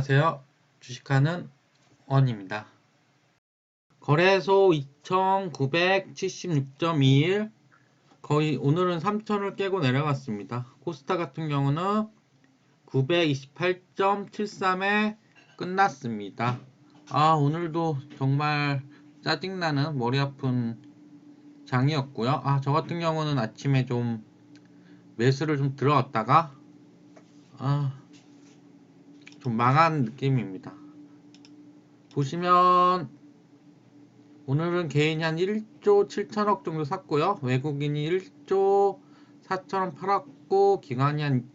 안녕하세요. 주식하는 원입니다. 거래소 2976.21 거의 오늘은 3000을 깨고 내려갔습니다. 코스타 같은 경우는 928.73에 끝났습니다. 아 오늘도 정말 짜증나는 머리 아픈 장이었고요. 아 저 같은 경우는 아침에 좀 매수를 좀 들어갔다가 아 좀 망한 느낌입니다. 보시면 오늘은 개인이 한 1조 7천억 정도 샀고요. 외국인이 1조 4천원 팔았고 기관이 한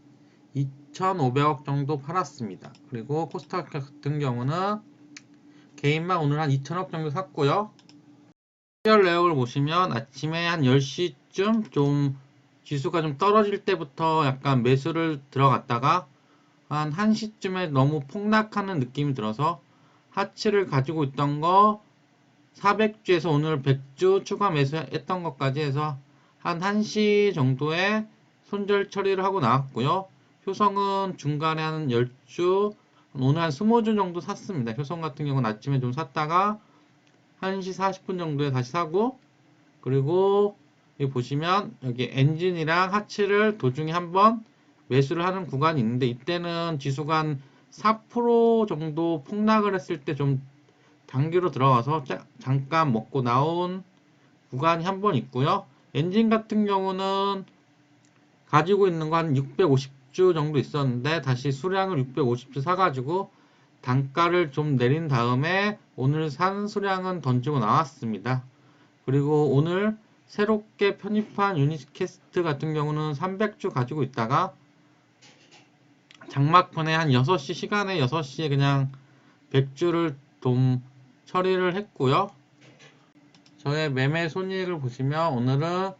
2,500억 정도 팔았습니다. 그리고 코스닥 같은 경우는 개인만 오늘 한 2천억 정도 샀고요. 시절 내역을 보시면 아침에 한 10시쯤 좀 지수가 좀 떨어질 때부터 약간 매수를 들어갔다가 한 1시쯤에 너무 폭락하는 느낌이 들어서 하치를 가지고 있던 거 400주에서 오늘 100주 추가 매수했던 것까지 해서 한 1시 정도에 손절 처리를 하고 나왔고요. 효성은 중간에 한 10주, 오늘 한 20주 정도 샀습니다. 효성 같은 경우는 아침에 좀 샀다가 1시 40분 정도에 다시 사고 그리고 여기 보시면 여기 엔진이랑 하치를 도중에 한번 매수를 하는 구간이 있는데 이때는 지수가 한 4% 정도 폭락을 했을 때 좀 단기로 들어가서 짜- 잠깐 먹고 나온 구간이 한 번 있고요. 엔진 같은 경우는 가지고 있는 거 한 650주 정도 있었는데 다시 수량을 650주 사가지고 단가를 좀 내린 다음에 오늘 산 수량은 던지고 나왔습니다. 그리고 오늘 새롭게 편입한 유니캐스트 같은 경우는 300주 가지고 있다가 장막판에 한 6시 시간에 6시에 그냥 100주를 좀 처리를 했고요. 저의 매매 손익을 보시면 오늘은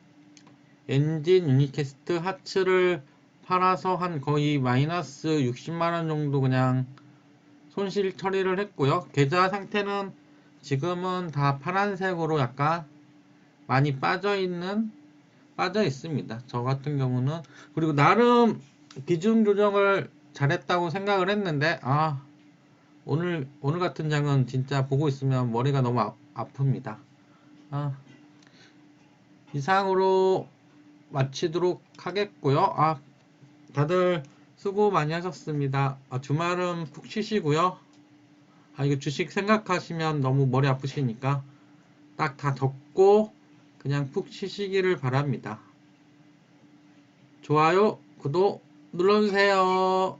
엔진 유니캐스트 하츠를 팔아서 한 거의 마이너스 60만원 정도 그냥 손실 처리를 했고요. 계좌 상태는 지금은 다 파란색으로 약간 많이 빠져 있는 빠져 있습니다. 저 같은 경우는 그리고 나름 비중 조정을 잘했다고 생각을 했는데 아 오늘 오늘 같은 장은 진짜 보고 있으면 머리가 너무 아, 아픕니다. 아, 이상으로 마치도록 하겠고요. 아 다들 수고 많이 하셨습니다. 아, 주말은 푹 쉬시고요. 아 이거 주식 생각하시면 너무 머리 아프시니까 딱 다 덮고 그냥 푹 쉬시기를 바랍니다. 좋아요, 구독 눌러주세요.